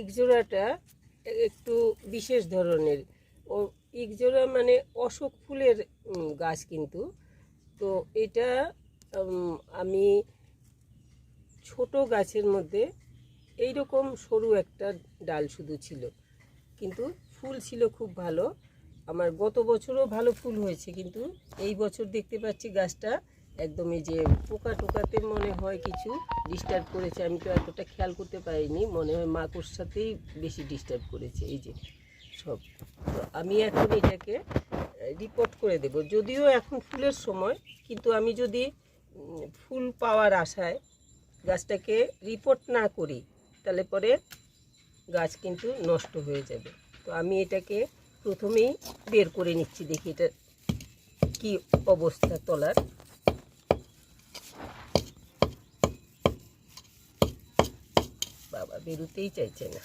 ইকজোড়াটা একটু বিশেষ ধরনের। ও ইকজোড়া মানে অশোক ফুলের গাছ কিন্তু। তো এটা আমি ছোট গাছের মধ্যে এই রকম সরু একটা ডাল শুধু ছিল। কিন্তু ফুল ছিল খুব ভালো। আমার গত বছরও ভালো ফুল হয়েছে, কিন্তু এই বছর দেখতে পাচ্ছি গাছটা একদম এই যে পোকা টোকাতে মনে হয় কিছু ডিস্টার্ব করেছে, আমি তো এতটা খেয়াল করতে পারিনি। মনে হয় মাকড় সাথেই বেশি ডিস্টার্ব করেছে, এই যে সব। তো আমি এখন এটাকে রিপোর্ট করে দেব। যদিও এখন ফুলের সময়, কিন্তু আমি যদি ফুল পাওয়ার আশায় গাছটাকে রিপোর্ট না করি, তাহলে পরে গাছ কিন্তু নষ্ট হয়ে যাবে। তো আমি এটাকে প্রথমেই বের করে নিচ্ছি, দেখি এটা কি অবস্থা তলার। বেরোতেই চাইছে না।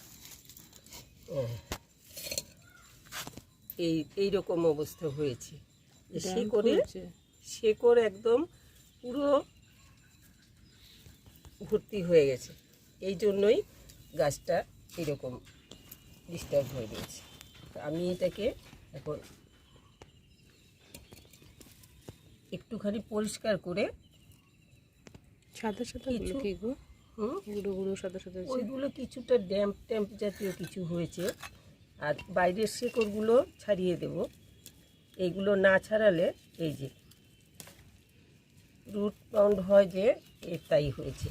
এই এই রকম অবস্থা হয়েছে। শিকড়ে শেকড় একদম পুরো ভর্তি হয়ে গেছে। এই জন্যই গাছটা এরকম ডিস্টার্ব হয়ে গেছে তো আমি এটাকে এখন একটুখানি পরিষ্কার করে সাদা সাদা কিছু- গুঁড়ো গুঁড়ো সাদা সাদা। ওইগুলো কিছুটা ড্যাম্প ট্যাম্প জাতীয় কিছু হয়েছে। আর বাইরের শেকড়গুলো ছাড়িয়ে দেব। এইগুলো না ছাড়ালে এই যে রুট পাউন্ড হয় যে এ তাই হয়েছে।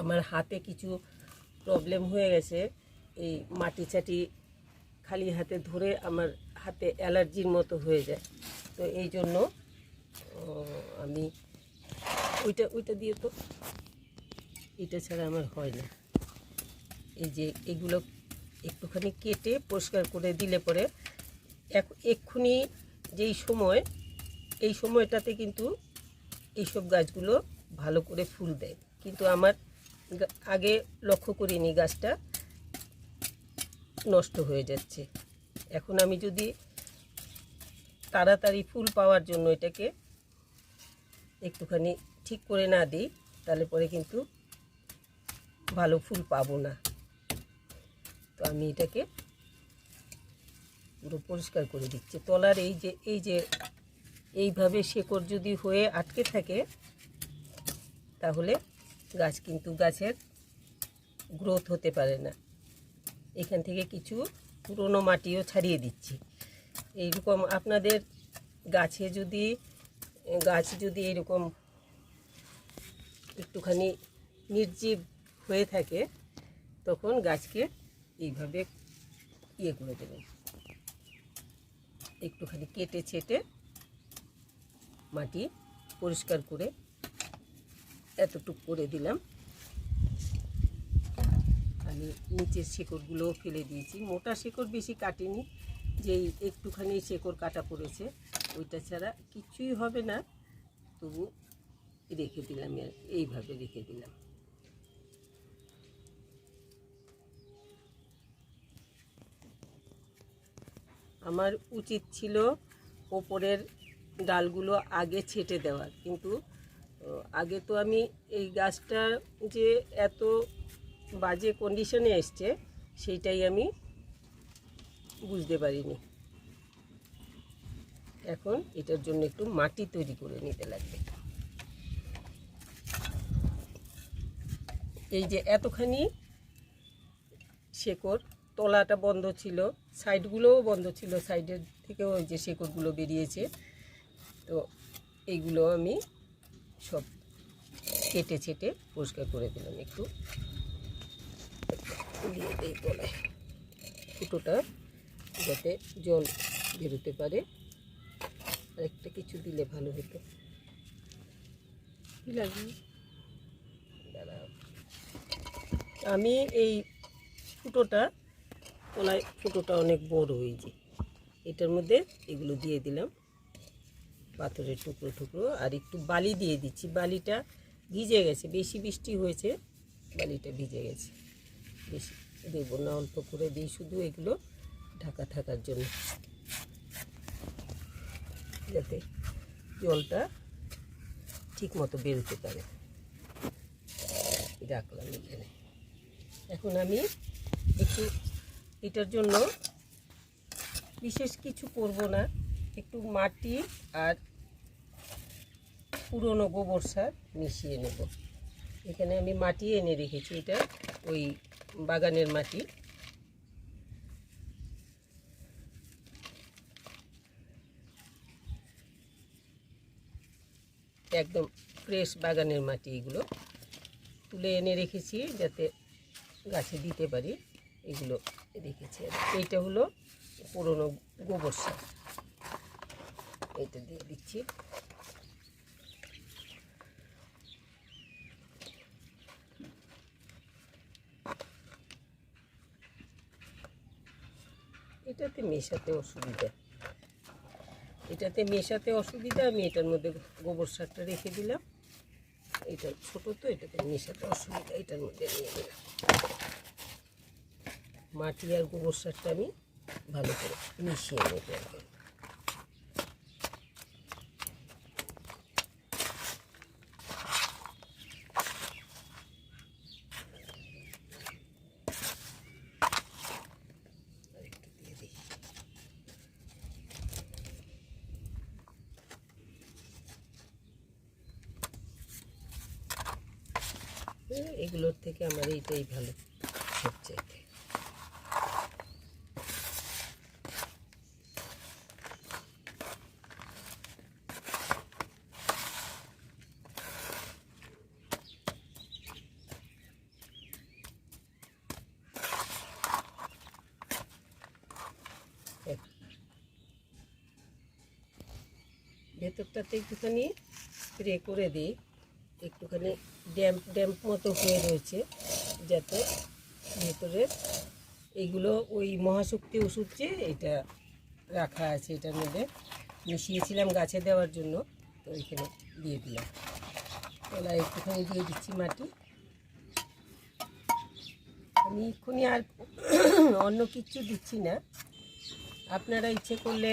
আমার হাতে কিছু প্রবলেম হয়ে গেছে। এই মাটি চাটি খালি হাতে ধরে আমার হাতে অ্যালার্জির মতো হয়ে যায়। তো এই জন্য আমি ওইটা ওইটা দিয়ে তো। এটা ছাড়া আমার হয় না। এই যে এগুলো একটুখানি কেটে পরিষ্কার করে দিলে পরে এক, এক্ষুনি যেই সময়, এই সময়টাতে কিন্তু এইসব গাছগুলো ভালো করে ফুল দেয়। কিন্তু আমার আগে লক্ষ্য করিনি গাছটা নষ্ট হয়ে যাচ্ছে। এখন আমি যদি তাড়াতাড়ি ফুল পাওয়ার জন্য এটাকে একটুখানি ঠিক করে না দিই, তাহলে পরে কিন্তু ভালো ফুল পাবো না। তো আমি এটাকে পুরো পরিষ্কার করে দিচ্ছি। তলার এই যে এই যে এইভাবে শেকড় যদি হয়ে আটকে থাকে, তাহলে গাছ কিন্তু গাছের গ্রোথ হতে পারে না। এখান থেকে কিছু পুরনো মাটিও ছাড়িয়ে দিচ্ছি। এইরকম আপনাদের গাছে যদি, গাছ যদি এরকম একটুখানি নির্জীব হয়ে থাকে, তখন গাছকে এইভাবে ইয়ে করে দেবেন একটুখানি কেটে ছেটে মাটি পরিষ্কার করে এতটুক করে দিলাম। আমি নিচের শেকড়গুলোও ফেলে দিয়েছি। মোটা শেকড় বেশি কাটিনি, যেই একটুখানি শেকড় কাটা পড়েছে, ওইটা ছাড়া কিছুই হবে না। তবু রেখে দিলাম এইভাবে রেখে দিলাম। আমার উচিত ছিল ওপরের ডালগুলো আগে ছেটে দেওয়ার, কিন্তু আগে তো আমি এই গাছটা যে এত বাজে কন্ডিশনে এসছে, সেইটাই আমি বুঝতে পারিনি। এখন এটার জন্য একটু মাটি তৈরি করে নিতে লাগবে। এই যে এতখানি শেকড়, তলাটা বন্ধ ছিল, সাইডগুলোও বন্ধ ছিল, সাইডের থেকেও ওই যে শেকড়গুলো বেরিয়েছে। তো এইগুলো আমি সব কেটে ছেটে পরিষ্কার করে দিলাম একটু। দিয়ে এই তলায় ফুটোটা যাতে জল বেরোতে পারে। আর একটা কিছু দিলে ভালো হতো। লাগবে? আমি এই ফুটোটা তলায় ফুটোটা অনেক বড় হয়েছে এটার মধ্যে এগুলো দিয়ে দিলাম। পাথরের টুকরো টুকরো। আর একটু বালি দিয়ে দিচ্ছি। বালিটা ভিজে গেছে। বেশি বৃষ্টি হয়েছে, বালিটা ভিজে গেছে। বেশি দেবো না, অল্প করে দিই শুধু এগুলো ঢাকা থাকার জন্য। যাতে জলটা ঠিক মতো বেরোতে পারে। রাখলাম এখানে। এখন আমি একটু এটার জন্য বিশেষ কিছু করব না। একটু মাটি আর পুরনো গোবর সার মিশিয়ে নেব। এখানে আমি মাটি এনে রেখেছি, এটা ওই বাগানের মাটি। একদম ফ্রেশ বাগানের মাটি এগুলো তুলে এনে রেখেছি যাতে গাছে দিতে পারি, এগুলো রেখেছি এইটা হলো পুরনো গোবর সার। এইটা দিয়ে দিচ্ছি। এটাতে মেশাতে অসুবিধা। এটাতে মেশাতে অসুবিধা, আমি এটার মধ্যে গোবর সারটা রেখে দিলাম। এটা ছোট তো এটাতে মেশাতে অসুবিধা, এটার মধ্যে নিয়ে দিলাম মাটি আর গোবর সারটা আমি ভালো করে মিশিয়ে নেব একদম আর একটু দিয়ে দিই এ, এগুলোর থেকে আমার এইটাই ভালো সবচেয়ে ভেতরটাতে একটুখানি স্প্রে করে দিই। একটুখানি ড্যাম্প ড্যাম্প মতো হয়ে রয়েছে, যাতে ভেতরে এইগুলো ওই মহাশক্তি ওষুধ যে এটা রাখা আছে, এটার মধ্যে মিশিয়েছিলাম গাছে দেওয়ার জন্য, তো এখানে দিয়ে দিলাম। তলা একটুখানি দিয়ে দিচ্ছি মাটি। আমি এক্ষুনি আর অন্য কিছু দিচ্ছি না। আপনারা ইচ্ছে করলে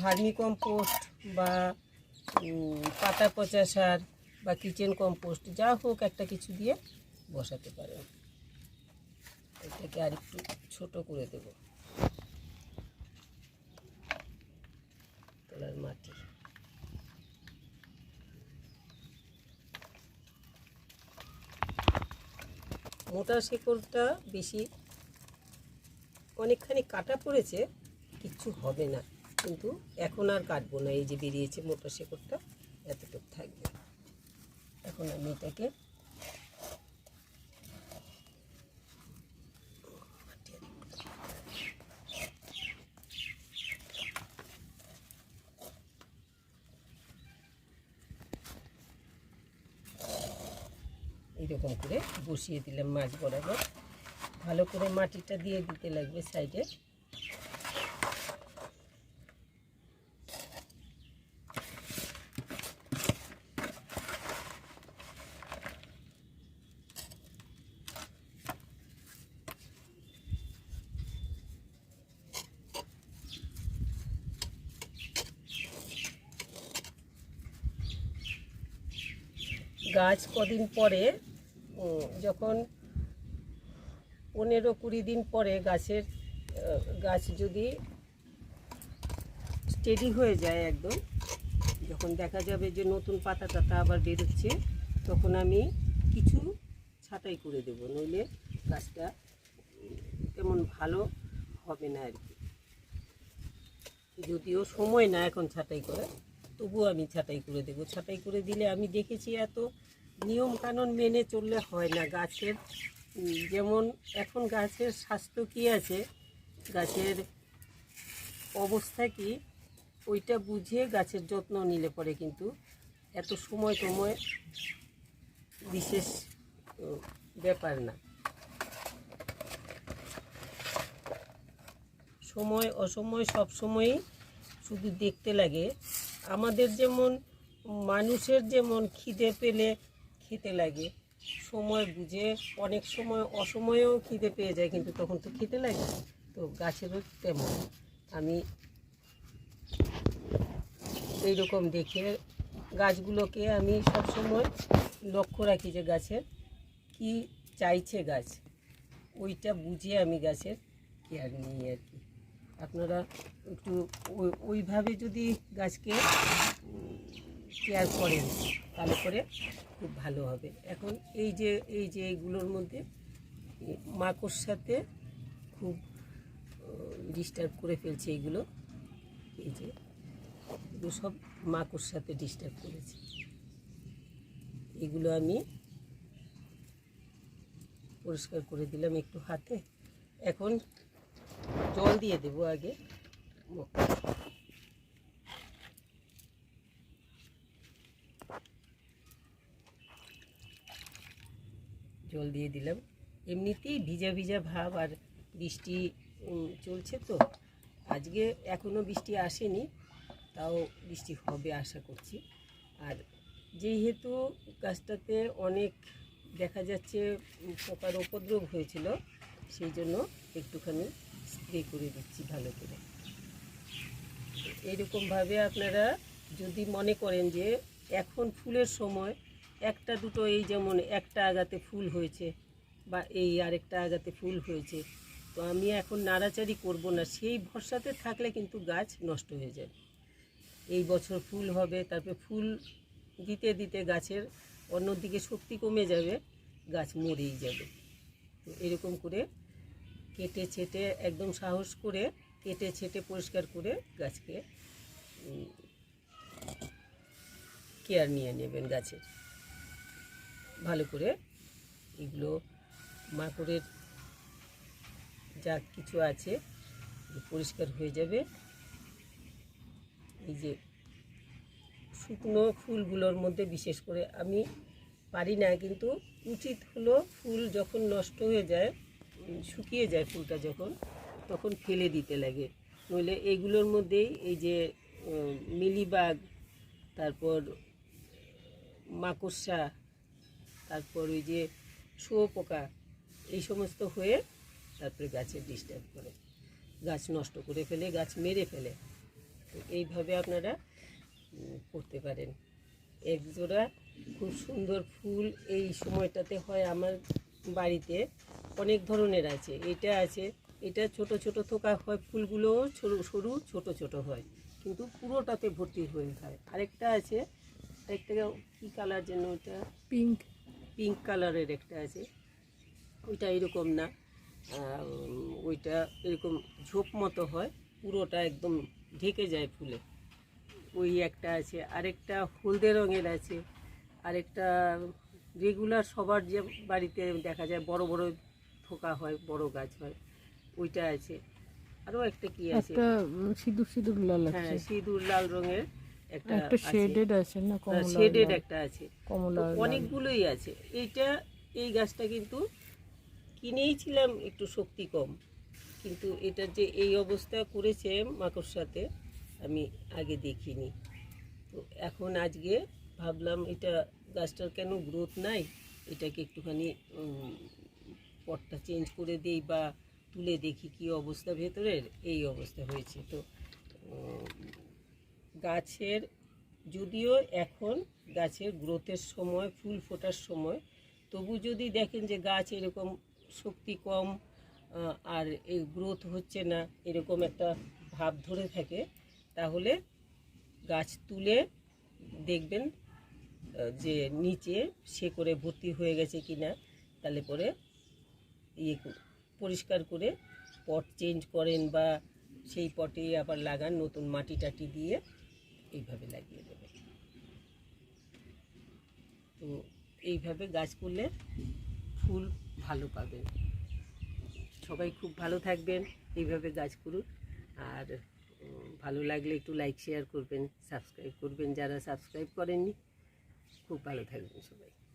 ভার্মি কম্পোস্ট বা পাতা পচা সার বা কিচেন কম্পোস্ট যা হোক একটা কিছু দিয়ে বসাতে পারেন। এটাকে আর একটু ছোটো করে দেব। তোলার মাটি। মোটা শেকড়টা বেশি অনেকখানি কাটা পড়েছে, কিচ্ছু হবে না। কিন্তু এখন আর কাটবো না, এই যে বেরিয়েছে মোটা শেকড়টা, এতটুকু থাকবে। এখন আমি এটাকে এইরকম করে বসিয়ে দিলাম মাছ বরাবর। ভালো করে মাটিটা দিয়ে দিতে লাগবে সাইডে। গাছ কদিন পরে যখন পনেরো কুড়ি দিন পরে গাছের গাছ যদি স্টেডি হয়ে যায় একদম, যখন দেখা যাবে যে নতুন পাতা টাতা আবার বেরোচ্ছে, তখন আমি কিছু ছাঁটাই করে দেবো, নইলে গাছটা তেমন ভালো হবে না আর কি। যদিও সময় না এখন ছাঁটাই করে তবুও আমি ছাঁটাই করে দেবো। ছাঁটাই করে দিলে আমি দেখেছি এত নিয়ম কানুন মেনে চললে হয় না। গাছের যেমন এখন গাছের স্বাস্থ্য কী আছে? গাছের অবস্থা কি? ওইটা বুঝিয়ে গাছের যত্ন নিলে পরে কিন্তু এত সময় টময় বিশেষ ব্যাপার না। সময় অসময় সব সময়ই শুধু দেখতে লাগে। আমাদের যেমন, মানুষের যেমন খিদে পেলে খেতে লাগে, সময় বুঝে, অনেক সময় অসময়েও খিদে পেয়ে যায়, কিন্তু তখন তো খেতে লাগে তো গাছেরও তেমন। আমি এইরকম দেখে গাছগুলোকে আমি সবসময় লক্ষ্য রাখি যে গাছের কি চাইছে গাছ। ওইটা বুঝে আমি গাছের কেয়ার নিই আর কি। আপনারা একটু ওই- ওইভাবে যদি গাছকে কেয়ার করেন, তাহলে করে খুব ভালো হবে। এখন এই যে এই যে এইগুলোর মধ্যে মাকড় সাথে খুব ডিস্টার্ব করে ফেলছে এইগুলো এই যে, এগুলো সব মাকড় সাথে ডিস্টার্ব করেছে। এগুলো আমি পরিষ্কার করে দিলাম একটু হাতে। এখন জল দিয়ে দেবো আগে। জল দিয়ে দিলাম। এমনিতেই ভিজা ভিজা ভাব আর বৃষ্টি চলছে তো। আজকে এখনও বৃষ্টি আসেনি, তাও বৃষ্টি হবে আশা করছি। আর যেহেতু গাছটাতে অনেক দেখা যাচ্ছে পোকার উপদ্রব হয়েছিল, সেই জন্য একটুখানি স্প্রে করে দিচ্ছি ভালো করে। এরকমভাবে আপনারা যদি মনে করেন যে এখন ফুলের সময় একটা দুটো এই যেমন একটা আগাতে ফুল হয়েছে বা এই আরেকটা আগাতে ফুল হয়েছে, তো আমি এখন নাড়াচাড়ি করব না। সেই ভরসাতে থাকলে কিন্তু গাছ নষ্ট হয়ে যায়। এই বছর ফুল হবে, তারপরে ফুল দিতে দিতে গাছের অন্যদিকে শক্তি কমে যাবে, গাছ মরেই যাবে। তো এরকম করে কেটে ছেটে একদম সাহস করে কেটে ছেটে পরিষ্কার করে গাছকে কেয়ার নিয়ে নেবেন গাছের। ভালো করে এগুলো মাকড়ের যা কিছু আছে পরিষ্কার হয়ে যাবে। এই যে শুকনো ফুলগুলোর মধ্যে বিশেষ করে আমি পারি না, কিন্তু উচিত হলো ফুল যখন নষ্ট হয়ে যায় শুকিয়ে যায় ফুলটা যখন, তখন ফেলে দিতে লাগে। নইলে এইগুলোর মধ্যেই এই যে মিলিবাগ, তারপর মাকড়সা, তারপর ওই যে শুয়োপোকা এই সমস্ত হয়ে তারপরে গাছে ডিস্টার্ব করে। গাছ নষ্ট করে ফেলে, গাছ মেরে ফেলে। তো এইভাবে আপনারা করতে পারেন। এক জোড়া খুব সুন্দর ফুল এই সময়টাতে হয় আমার বাড়িতে। অনেক ধরনের আছে। এটা আছে এটা ছোট ছোট থোকা হয় ফুলগুলোও সরু সরু ছোট ছোট হয়। কিন্তু পুরোটাতে ভর্তি হয়ে হয় আরেকটা আছে আরেকটা কী কালার যেন ওটা? পিঙ্ক পিঙ্ক কালারের একটা আছে। ওইটা এরকম না। ওইটা এরকম ঝোপ মতো হয় পুরোটা একদম ঢেকে যায় ফুলে। ওই একটা আছে আরেকটা হলদে রঙের আছে আরেকটা রেগুলার সবার যে বাড়িতে দেখা যায় বড় বড় থোকা হয় বড় গাছ হয় ওইটা আছে। আরও একটা কি আছে? একটা সিঁদুর সিঁদুর লাল হ্যাঁ সিঁদুর লাল রঙের একটা একটা শেডেড আছে না কমলা শেডেড একটা আছে। কমলা অনেকগুলোই আছে। এইটা এই গাছটা কিন্তু কিনেইছিলাম একটু শক্তি কম। কিন্তু এটা যে এই অবস্থা করেছে মাকড় সাথে আমি আগে দেখিনি। তো এখন আজকে ভাবলাম এটা গাছটার কেন গ্রোথ নাই? এটাকে একটুখানি পটটা চেঞ্জ করে দেই বা তুলে দেখি কি অবস্থা ভেতরের, এই অবস্থা হয়েছে। তো গাছের, যদিও এখন গাছের গ্রোথের সময়, ফুল ফোটার সময়, তবু যদি দেখেন যে গাছ এরকম শক্তি কম আর এই গ্রোথ হচ্ছে না, এরকম একটা ভাব ধরে থাকে, তাহলে গাছ তুলে দেখবেন যে নিচে সে করে ভর্তি হয়ে গেছে কি না তাহলে পরে ইয়ে পরিষ্কার করে পট চেঞ্জ করেন বা সেই পটে আবার লাগান, নতুন মাটি টাটি দিয়ে এইভাবে লাগিয়ে দেবেন। তো এইভাবে গাছ করলে ফুল ভালো পাবেন। সবাই খুব ভালো থাকবেন, এইভাবে গাছ করুন। আর ভালো লাগলে একটু লাইক শেয়ার করবেন সাবস্ক্রাইব করবেন। যারা সাবস্ক্রাইব করেননি, খুব ভালো থাকবেন সবাই।